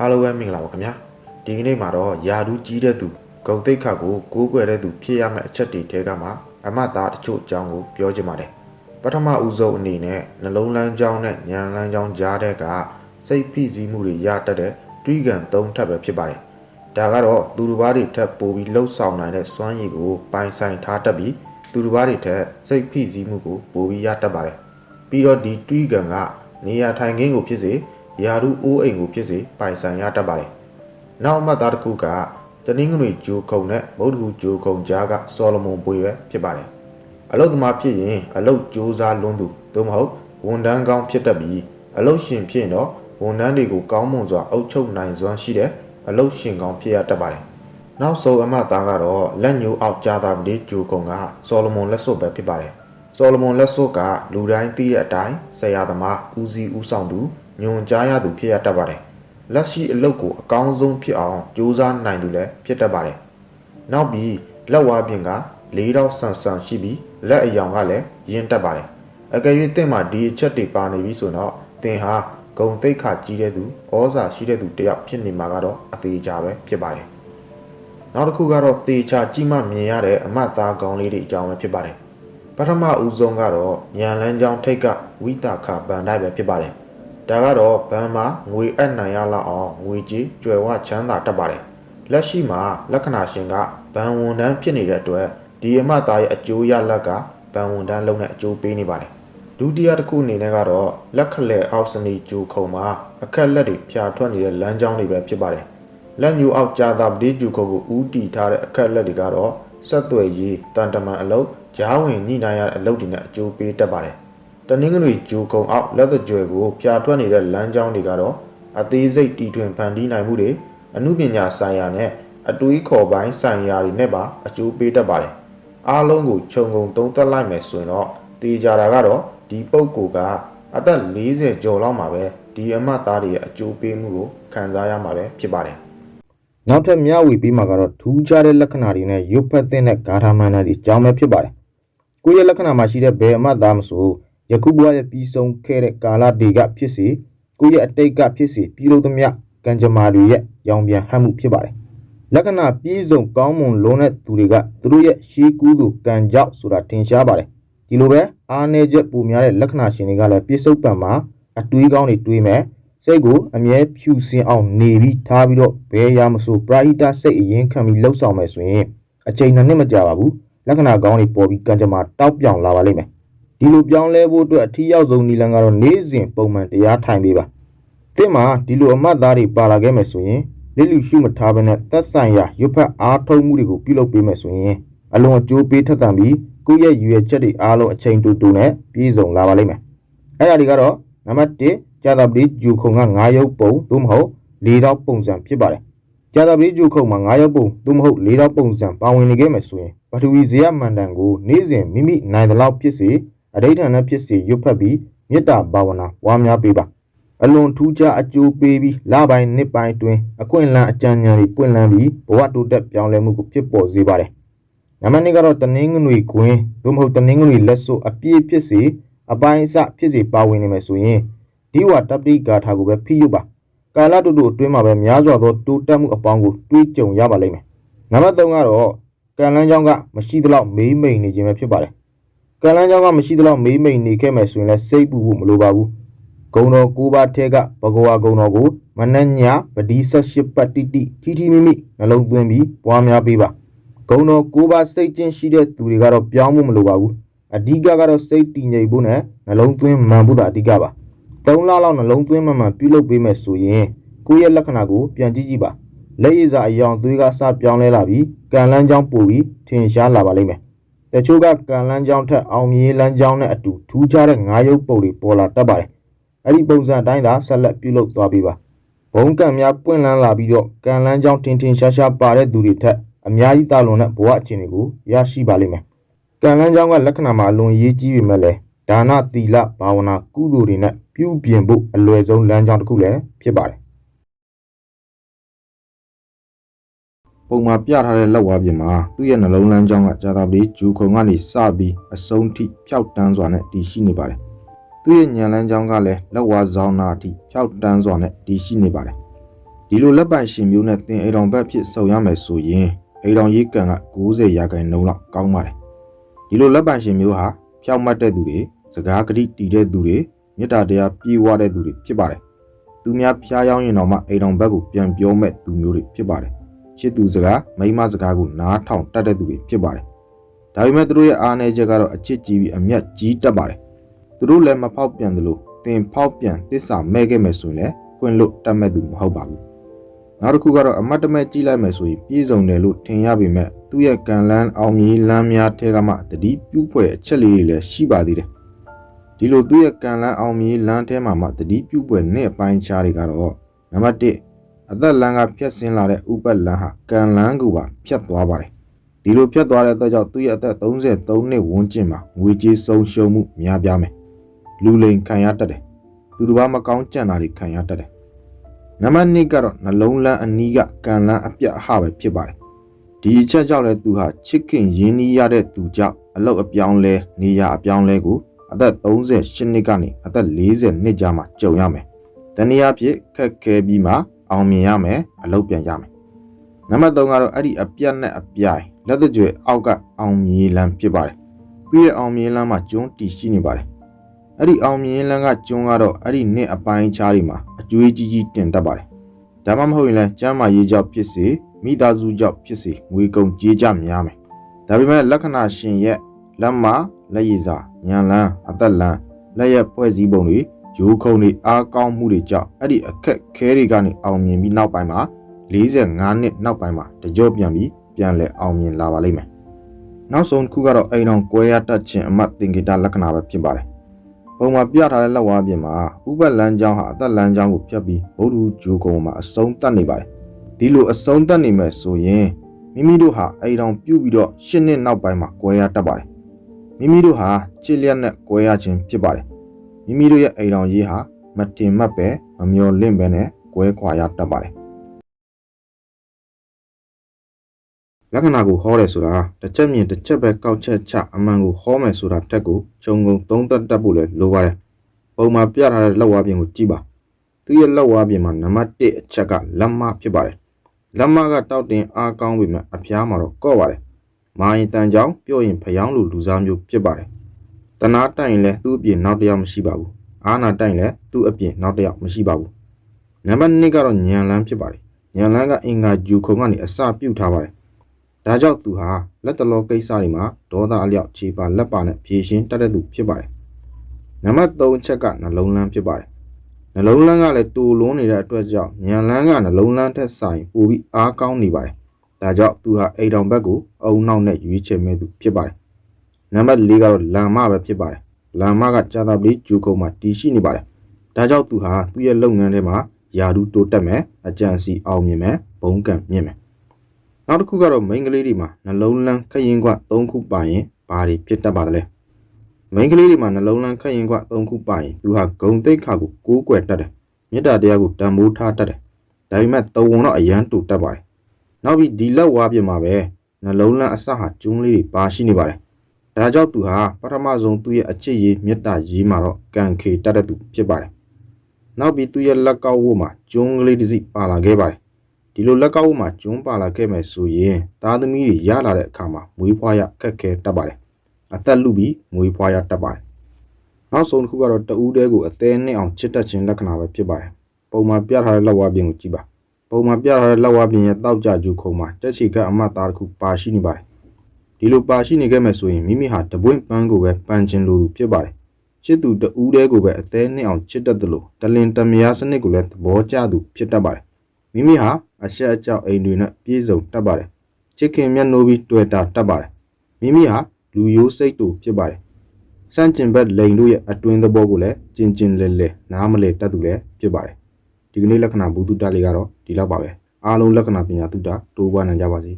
အားလုံးပဲမင်္ဂလာပါခင်ဗျာဒီကနေ့မှာတော့ယာဒူးကြီးတဲ့သူဂုံတိတ်ခတ်ကိုကိုးကွယ်တဲ့သူဖြစ်ရမယ့်အချက်တွေထဲကမှအမတ်သားတချို့အကြောင်းကိုပြောချင်ပါတယ်ပထမဦးဆုံးအနေနဲ့နှလုံးလန်းကြောင်းနဲ့ဉာဏ်လန်းကြောင်းကြားတဲ့ကစိတ်ဖိစီးမှုတွေရတတ်တဲ့တွေးကန်သုံးထပ်ပဲဖြစ်ပါတယ်ဒါကတော့သူတစ်ပါးတွေထက်ပိုပြီးလှုပ်ဆောင်နိုင်တဲ့စွမ်းရည်ကိုပိုင်ဆိုင်ထားတတ်ပြီးသူတစ်ပါးတွေထက်စိတ်ဖိစီးမှုကိုပိုပြီးရတတ်ပါတယ်ပြီးတော့ဒီတွေးကန်ကနေရာထိုင်ခင်းကိုဖြစ်စေ ယာရုအိုးအိမ်ကိုဖြစ်စေပိုင်ဆိုင်ရတတ်ပါတယ်။နောက်အမှတ်သားတစ်ခုကတနင်္ဂနွေဂျိုခုံနဲ့မုတ်တကူဂျိုခုံကြားကဆော်လမွန်ပွေပဲဖြစ်ပါတယ်။အလုတ်သမားဖြစ်ရင်အလုတ်စ조사လွန်းသူသို့မဟုတ်ဝန်တန်းကောင်းဖြစ်တတ်ပြီးအလုတ်ရှင်ဖြစ်ရင်တော့ဝန်တန်းတွေကိုကောင်းမွန်စွာအုပ်ချုပ်နိုင်စွမ်းရှိတဲ့အလုတ်ရှင်ကောင်းဖြစ်ရတတ်ပါတယ်။နောက်ဆုံးအမှတ်သားကတော့လက်ညိုးအောက်ကြားသားပတိဂျိုခုံကဆော်လမွန်လက်စွပ်ပဲဖြစ်ပါတယ်။ဆော်လမွန်လက်စွပ်ကလူတိုင်းသိတဲ့အတိုင်းဆရာသမားဦးစီးဦးဆောင်သူ ညွန်ကြားရသူဖြစ်ရတတ်ပါတယ်။လက်ရှိအလုပ်ကိုအကောင်းဆုံးဖြစ်အောင်ကြိုးစားနိုင်သူလည်းဖြစ်တတ်ပါတယ်။နောက်ပြီးလက်ဝါးပြင်က၄တော့ဆန်ဆန်ရှိပြီးလက်အယောင်ကလည်းရင်းတက်ပါတယ်။အကယ်၍တင့်မှာဒီအချက်တွေပါနေပြီဆိုတော့တင်ဟာဂုံသိက္ခာကြီးတဲ့သူဩဇာရှိတဲ့သူတယောက်ဖြစ်နေမှာကတော့အသေးချာပဲဖြစ်ပါတယ်။နောက်တစ်ခုကတော့တေချာကြီးမှမြင်ရတဲ့အမတ်သားကောင်းလေးတွေအကြောင်းပဲဖြစ်ပါတယ်။ပထမဦးဆုံးကတော့ညံလန်းချောင်းထိတ်ကဝိတာခဗန်တိုက်ပဲဖြစ်ပါတယ်။ ဒါကတော့ဗန်မှာငွေအပ်နိုင်ရလောက်အောင်ငွေကြေးကျွယ်ဝချမ်းသာတတ်ပါတယ်။လက်ရှိမှာလက္ခဏာရှင်ကဗန်ဝန်တန်းဖြစ်နေတဲ့အတွက်ဒီအမတ်သားရဲ့အကျိုးရလက်ကဗန်ဝန်တန်းလုံးနဲ့အကျိုးပေးနေပါတယ်။ဒုတိယတစ်ခုအနေနဲ့ကတော့လက်ခလဲအောက်စနီဂျူခုံမှာအခက်လက်တွေဖြာထွက်နေတဲ့လမ်းကြောင်းတွေပဲဖြစ်ပါတယ်။လက်ညူအောက်ကြာတာပတိကျူခုတ်ကိုဦးတီထားတဲ့အခက်လက်တွေကတော့ဆက်သွယ်ရေးတန်တမန်အလုပ်ဂျားဝင်ညှိနှိုင်းရတဲ့အလုပ်တွေနဲ့အကျိုးပေးတတ်ပါတယ်။ တနင်္ဂနွေဂျူကုံအောက်လက်သကြွယ်ကိုဖြာထွက်နေတဲ့လမ်းကြောင်းတွေကတော့အသေးစိတ်တီထွင်ဖန်တီးနိုင်မှုတွေအမှုပညာဆိုင်ရာနဲ့အတွေးခေါ်ပိုင်းဆိုင်ရာတွေနဲ့ပါအကျိုးပေးတတ်ပါတယ်။အားလုံးကိုခြုံငုံသုံးသပ်လိုက်မယ်ဆိုရင်တော့တေချာတာကတော့ဒီပုဂ္ဂိုလ်ကအသက်40ကျော်လောက်မှာပဲဒီအမတ်သားတွေရဲ့အကျိုးပေးမှုကိုခံစားရမှာပဲဖြစ်ပါတယ်။နောက်ထပ်မျှဝေပြီးမှာကတော့ထူးခြားတဲ့လက္ခဏာတွေနဲ့ရုပ်ဖက်တဲ့နဲ့ဂါထာမန္တတွေအကြောင်းပဲဖြစ်ပါတယ်။ကိုယ့်ရဲ့လက္ခဏာမှာရှိတဲ့ဘယ်အမှတ်သားမဆို ယခုဘဝရဲ့ပြီးဆုံးခဲ့တဲ့ကာလတွေကဖြစ်စေကိုယ့်ရဲ့အတိတ်ကဖြစ်စေပြုလုပ်သမျှကံကြမ္မာတွေရဲ့ရောင်ပြန်ဟပ်မှုဖြစ်ပါတယ်။လက္ခဏာပြည့်စုံကောင်းမွန်လုံးတဲ့သူတွေကသူတို့ရဲ့ရှေးကူးသူကံကြောက်ဆိုတာထင်ရှားပါတယ်။ဒီလိုပဲအားနည်းချက်ပူများတဲ့လက္ခဏာရှင်တွေကလည်းပြစ္ဆုတ်ပံမှာအတွေးကောင်းတွေတွေးမယ်စိတ်ကိုအမြဲဖြူစင်အောင်နေပြီးထားပြီးတော့ဘယ်ရာမဆိုပရာဟိတစိတ်အရင်ခံပြီးလှုပ်ဆောင်မယ်ဆိုရင်အချိန်နှစ်နှစ်မကြာပါဘူးလက္ခဏာကောင်းတွေပေါ်ပြီးကံကြမ္မာတောက်ပြောင်လာပါလိမ့်မယ် ဒီလိုပြောင်းလဲဖို့အတွက်အထီးရောက်ဆုံးနီလန်ကတော့နေ့စဉ်ပုံမှန်တရားထိုင်ပေးပါတင့်မှာဒီလိုအမတ်သားတွေပါလာခဲ့မယ်ဆိုရင်လစ်လူရှုမထားဘဲနဲ့သက်ဆိုင်ရာရွတ်ဖက်အားထုတ်မှုတွေကိုပြုလုပ်ပေးမယ်ဆိုရင်အလွန်အကျိုးပေးထက်သန်ပြီးကိုယ့်ရဲ့ရည်ရွယ်ချက်တွေအားလုံးအချိန်တူတူနဲ့ပြည့်စုံလာပါလိမ့်မယ်အဲ့ဒါတွေကတော့နံပါတ်1ကြာသပတေးဂျူခုံက9ရုပ်ပုံသို့မဟုတ်၄တော့ပုံစံဖြစ်ပါတယ်ကြာသပတေးဂျူခုံမှာ9ရုပ်ပုံသို့မဟုတ်၄တော့ပုံစံပါဝင်နေခဲ့မယ်ဆိုရင်ပထဝီဇေယမန္တန်ကိုနေ့စဉ်မိမိနိုင်တဲ့လောက်ဖြစ်စေ အဋိဌာန်နဲ့ဖြစ်စေရွတ်ဖက်ပြီးမေတ္တာဘာဝနာပွားများပေးပါအလွန်ထူးခြားအကျိုးပေးပြီးလပိုင်းနှစ်ပိုင်းအတွင်းအခွင့်အလမ်းအကြံဉာဏ်တွေပွင့်လန်းပြီးဘဝတိုးတက်ပြောင်းလဲမှုကိုဖြစ်ပေါ်စေပါတယ်။နံပါတ်2ကတော့တနင်္ဂနွေခွင်သို့မဟုတ်တနင်္ဂနွေလက်စွပ်အပြည့်ဖြစ်စေအပိုင်းအစဖြစ်စေပါဝင်နေမယ်ဆိုရင်ဒီဝတပတိဂါထာကိုပဲဖိယူပါကာလတူတူအတွင်းမှာပဲများစွာသောတိုးတက်မှုအပေါင်းကိုတွေးကြုံရပါလိမ့်မယ်။နံပါတ်3ကတော့ကံလန်းချောင်းကမရှိသလောက်မေးမိန်နေခြင်းပဲဖြစ်ပါတယ်။ ကံလန်းချောင်းကမရှိသလောက်မေးမိန်နေခဲ့မယ်ဆိုရင်လည်းစိတ်ပူဖို့မလိုပါဘူး။ဂုံတော်၉ပါးထဲကဘဂဝါဂုံတော်ကိုမနက်ညပတိ၁၈ပတ်တိတိထီထီမိမိနှလုံးသွင်းပြီးပွားများပေးပါဂုံတော်၉ပါးစိတ်ချင်းရှိတဲ့သူတွေကတော့ပြောင်းဖို့မလိုပါဘူးအဓိကကတော့စိတ်တည်ငြိမ်ဖို့နဲ့နှလုံးသွင်းမှန်ဖို့သာအဓိကပါ၃လလောက်နှလုံးသွင်းမှန်မှန်ပြုလုပ်ပေးမယ်ဆိုရင်ကိုယ့်ရဲ့လက္ခဏာကိုပြန်ကြည့်ကြည့်ပါလက်ရည်စာအယောင်သွေးကစပြောင်းလဲလာပြီးကံလန်းချောင်းပို့ပြီးထင်ရှားလာပါလိမ့်မယ် တချို့ကကံလန်းချောင်းထက်အောင်မြေလန်းချောင်းနဲ့အတူထူးခြားတဲ့ငါးရုပ်ပုံတွေပေါ်လာတတ်ပါတယ်အဲ့ဒီပုံစံအတိုင်းသာဆက်လက်ပြုလုပ်သွားပေးပါဘုံကံများပွင့်လန်းလာပြီးတော့ကံလန်းကြောင်းတင်တင်ရှားရှားပါတဲ့သူတွေထက်အများကြီးတာလွန်တဲ့ဘဝအခြေအနေကိုရရှိပါလိမ့်မယ်ကံလန်းကြောင်းကလက္ခဏာမှာအလွန်ရေးကြီးပေမဲ့လည်းဒါနသီလဘာဝနာကုသိုလ်တွေနဲ့ပြုပြင်ဖို့အလွယ်ဆုံးလမ်းကြောင်းတစ်ခုလည်းဖြစ်ပါတယ် ပုံမှာပြထားတဲ့လက်ဝါးပြင်မှာသူ့ရဲ့နှလုံးလန်းကြောင်းကကြာသာပတိဂျူခုံကနေစပြီးအဆုံးထိဖြောက်တန်းစွာနဲ့တည်ရှိနေပါတယ်။သူ့ရဲ့ညံလန်းကြောင်းကလည်းလက်ဝါးဆောင်နာအထိဖြောက်တန်းစွာနဲ့တည်ရှိနေပါတယ်။ဒီလိုလက်ပိုင်ရှင်မျိုးနဲ့သင်အိမ်တော်ဘက်ဖြစ်ဆုံရမယ်ဆိုရင်အိမ်တော်ရေးကန်က90ရာခိုင်နှုန်းလောက်ကောင်းပါတယ်ဒီလိုလက်ပိုင်ရှင်မျိုးဟာဖြောက်မှတ်တဲ့သူတွေစကားကတိတည်တဲ့သူတွေမေတ္တာတရားပြေဝတဲ့သူတွေဖြစ်ပါတယ်သူများဖျားယောင်းရင်တော့မှအိမ်တော်ဘက်ကိုပြန်ပြောမဲ့သူမျိုးတွေဖြစ်ပါတယ် ချစ်သူစကားမိန်းမစကားကိုနားထောင်တတ်တဲ့သူတွေဖြစ်ပါတယ်ဒါပေမဲ့သူတို့ရဲ့အားနည်းချက်ကတော့အချစ်ကြီးပြီးအမျက်ကြီးတတ်ပါတယ်သူတို့လည်းမဖောက်ပြန်သလိုသင်ဖောက်ပြန်တစ္ဆာမဲ့ခဲ့မယ်ဆိုရင်လည်းခွင့်လွတ်တတ်မဲ့သူမဟုတ်ပါဘူးနောက်တစ်ခုကတော့အမတ်တမဲ့ကြီးလိုက်မယ်ဆိုရင်ပြည်စုံတယ်လို့ထင်ရပေမဲ့သူ့ရဲ့ကံလန်းအောင်မြင်လမ်းများထဲကမှတတိပြုဖွယ်အချက်လေးတွေလည်းရှိပါသေးတယ်ဒီလိုသူ့ရဲ့ကံလန်းအောင်မြင်လမ်းထဲမှာမှတတိပြုဖွယ်နဲ့အပိုင်းခြားတွေကတော့နံပါတ်1 အသက်လမ်းကဖြတ်ဆင်းလာတဲ့ဥပတ်လမ်းဟာကံလန်းကိုပါဖြတ်သွားပါတယ်ဒီလိုဖြတ်သွားတဲ့အတွက်ကြောင့်သူ့ရဲ့အသက်33နှစ်ဝန်းကျင်မှာငွေကြေးဆုံးရှုံးမှုများပြားမယ်လူလိန်ခံရတတ်တယ်သူတစ်ပါးမကောင်းကြံတာတွေခံရတတ်တယ်နံပါတ်2ကတော့နှလုံးလန်းအနီးကကံလန်းအပြတ်အဟပဲဖြစ်ပါတယ်ဒီအချက်ကြောင့်လည်းသူဟာချစ်ခင်ရင်းနှီးရတဲ့သူကြောင့်အလုတ်အပြောင်းလဲနေရအပြောင်းလဲကိုအသက်38နှစ်ကနေအသက်40နှစ်ကြာမှကြုံရမယ်တနည်းအားဖြင့်ခက်ခဲပြီးမှ အောင်မြင်ရမယ်အလုတ်ပြန်ရမယ်နံပါတ်3ကတော့အဲ့ဒီအပြတ်နဲ့အပြိုင်လက်သကြွယ်အောက်ကအောင်မြင်လန်းဖြစ်ပါတယ်ပြီးရအောင်မြင်လန်းမှာကျွန်းတီရှိနေပါတယ်အဲ့ဒီအောင်မြင်လန်းကကျွန်းကတော့အဲ့ဒီနှစ်အပိုင်းခြားတွေမှာအကျွေးကြီးကြီးတင်တတ်ပါတယ်ဒါမှမဟုတ်ရင်လည်းကျမ်းမာရေးကြောင့်ဖြစ်စေမိသားစုကြောင့်ဖြစ်စေငွေကုန်ကြေးကြများမယ်ဒါပေမဲ့လက္ခဏာရှင်ရဲ့လက်မလက်ရည်စာညံလန်းအသက်လန်းလက်ရက်ဖွဲ့စည်းပုံတွေ ဂျိုးခုံတွေအားကောင်းမှုတွေကြောင့်အဲ့ဒီအခက်ခဲတွေကနေအောင်မြင်ပြီးနောက်ပိုင်းမှာ45နှစ်နောက်ပိုင်းမှာတကြော့ပြန်ပြီးပြန်လဲအောင်မြင်လာပါလိမ့်မယ်နောက်ဆုံးတစ်ခုကတော့အိမ်တော်ကွဲရတတ်ခြင်းအမတ်သင်္ကေတလက္ခဏာပဲဖြစ်ပါတယ်ပုံမှာပြထားတဲ့လက်ဝါးပြင်မှာဥပတ်လန်းချောင်းဟာအသက်လန်းချောင်းကိုဖြတ်ပြီးဗုဒ္ဓဂျိုးကုံမှာအဆုံးတတ်နေပါတယ်ဒီလိုအဆုံးတတ်နေမယ်ဆိုရင်မိမိတို့ဟာအိမ်တော်ပြုတ်ပြီးတော့ရှစ်နှစ်နောက်ပိုင်းမှာကွဲရတတ်ပါတယ်မိမိတို့ဟာချစ်လျက်နဲ့ကွဲရခြင်းဖြစ်ပါတယ် မိမိတို့ရဲ့အိမ်တော်ရေးဟာမတင်မတ်ပဲမမျော်လင့်ပဲနဲ့ကွဲခွာရတတ်ပါတယ်လက္ခဏာကိုဟောတယ်ဆိုတာတစ်ချက်မြင်တစ်ချက်ပဲကောက်ချက်ချအမှန်ကိုဟောမယ်ဆိုတာတက်ကိုခြုံငုံသုံးသက်တတ်ဖို့လည်းလိုပါတယ်ပုံမှာပြထားတဲ့လက်ဝါးပြင်ကိုကြည့်ပါသူရဲ့လက်ဝါးပြင်မှာနံပါတ်1အချက်ကလက်မဖြစ်ပါတယ်လက်မကတောက်တင်အားကောင်းပေမဲ့အဖျားမှာတော့ကော့ပါတယ်မာရင်တန်ကြောင်ပြော့ရင်ဖျောင်းလိုလူစားမျိုးဖြစ်ပါတယ် တနာတိုင်လည်းသူ့အပြင်နောက်တစ်ယောက်မရှိပါဘူးအာနာတိုင်လည်းသူ့အပြင်နောက်တစ်ယောက်မရှိပါဘူးနံပါတ်2ကတော့ညံလန်းဖြစ်ပါတယ်ညံလန်းကအင်္ဂါဂျူခုံကနေအစပြုတ်ထားပါတယ်ဒါကြောင့်သူဟာလက်တလောကိစ္စတွေမှာဒေါသအလျောက်ခြေပါလက်ပါနဲ့ဖြည့်ရှင်းတတ်တဲ့သူဖြစ်ပါတယ်နံပါတ်3ချက်ကနှလုံးလန်းဖြစ်ပါတယ်နှလုံးလန်းကလည်းတူလွန်းနေတဲ့အတွက်ကြောင့်ညံလန်းကနှလုံးလန်းထက်ဆိုင်ပိုပြီးအားကောင်းနေပါတယ်ဒါကြောင့်သူဟာအိမ်တော်ဘက်ကိုအုံနောက်နဲ့ရွေးချယ်မဲ့သူဖြစ်ပါတယ် နံပါတ်4ကတော့လမ်မပဲဖြစ်ပါတယ်လမ်မကကြာတာပလီဂျူကုံမှာတည်ရှိနေပါတယ်ဒါကြောင့်သူဟာသူ့ရဲ့လုပ်ငန်းထဲမှာယာဒူတိုးတက်မယ်အကြံစီအောင်မြင်မယ်ဘုံကံမြင့်မယ်နောက်တစ်ခုကတော့မိန်းကလေးတွေမှာနှလုံးလန်းခရင်ကွ၃ခုပါရင်ဘာတွေဖြစ်တတ်ပါသလဲမိန်းကလေးတွေမှာနှလုံးလန်းခရင်ကွ၃ခုပါရင်သူဟာဂုံတိတ်ခါကိုကိုးကွယ်တတ်တယ်မေတ္တာတရားကိုတန်ဖိုးထားတတ်တယ်ဒါပေမဲ့တဝန်တော့အရန်တူတတ်ပါတယ်နောက်ပြီးဒီလက်ဝါးပြင်မှာပဲနှလုံးလန်းအစဟာကျုံးလေးတွေပါရှိနေပါတယ် ဒါကြောင့်သူဟာပထမဆုံးသူ့ရဲ့အချစ်ရေးမေတ္တာရေးမှာတော့ကံခေတတ်တဲ့သူဖြစ်ပါတယ်နောက်ပြီးသူ့ရဲ့လက်ကောက်ဝတ်မှာကျုံးကလေးတစ်စီပါလာခဲ့ပါတယ်ဒီလိုလက်ကောက်ဝတ်မှာကျုံးပါလာခဲ့မယ်ဆိုရင်သားသမီးတွေရလာတဲ့အခါမှာမွေးဖွားရခက်ခဲတတ်ပါတယ်အသက်လူပြီးမွေးဖွားရတတ်ပါတယ်နောက်ဆုံးတစ်ခုကတော့တဦးတည်းကိုအသေးနဲ့အောင်ချစ်တတ်ခြင်းလက္ခဏာပဲဖြစ်ပါတယ်ပုံမှန်ပြထားတဲ့လက်ဝါးပြင်ကိုကြည့်ပါပုံမှန်ပြထားတဲ့လက်ဝါးပြင်ရဲ့တောက်ကြကျူခုံမှာတက်ချီကအမတ်သားတစ်ခုပါရှိနေပါတယ် ဒီလိုပါရှိနေခဲ့မယ်ဆိုရင်မိမိဟာတပွင့်ပန်းကိုပဲပန်းခြင်းလိုသူဖြစ်ပါတယ်ချစ်သူတဦးတည်းကိုပဲအသေးနဲ့အောင်ချစ်တတ်တယ်လို့တလင်တမယာစနစ်ကိုလည်းသဘောကျသူဖြစ်တတ်ပါတယ်မိမိဟာအဆက်အကြောက်အိမ်တွေနဲ့ပြည့်စုံတတ်ပါတယ်ချစ်ခင်မျက်နှိုးပြီးတွေ့တာတတ်ပါတယ်မိမိဟာလူရိုးစိတ်တူဖြစ်ပါတယ်စန့်ကျင်ဘက်လိန်တို့ရဲ့အတွင်းသဘောကိုလည်းကျင်ကျင်လဲလဲနားမလဲတတ်သူလည်းဖြစ်ပါတယ်ဒီကနေ့လက္ခဏာဘုဒ္ဓတလေးကတော့ဒီလောက်ပါပဲအားလုံးလက္ခဏာပညာတုဒ္ဒတိုးပွားနိုင်ကြပါစေ